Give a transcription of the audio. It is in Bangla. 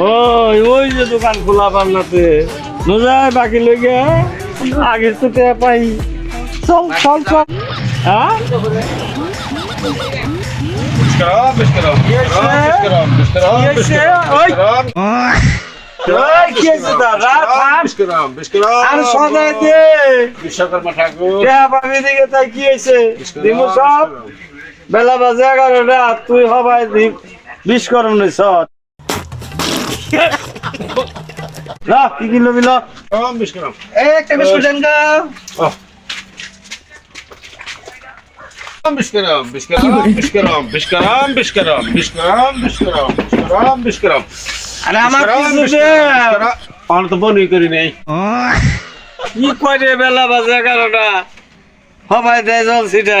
ওই ওই যে দোকান খোলা পান্নাতে। নজায় বাকি লইগে হ্যাঁ? আগে তো পাই। চল চল চল। হ্যাঁ? বেলা বাজে এগারোটা তুই হবাই দি বিশ করম নি কি কিনলো বিল বিষ্করম বিষ্করম একটা বিস্কুট দেন গা। আরে আমার কিছু দে। তো বনি করি নাই। কি বেলা বাজে এগারোটা? হবাই দেয় জল সিটা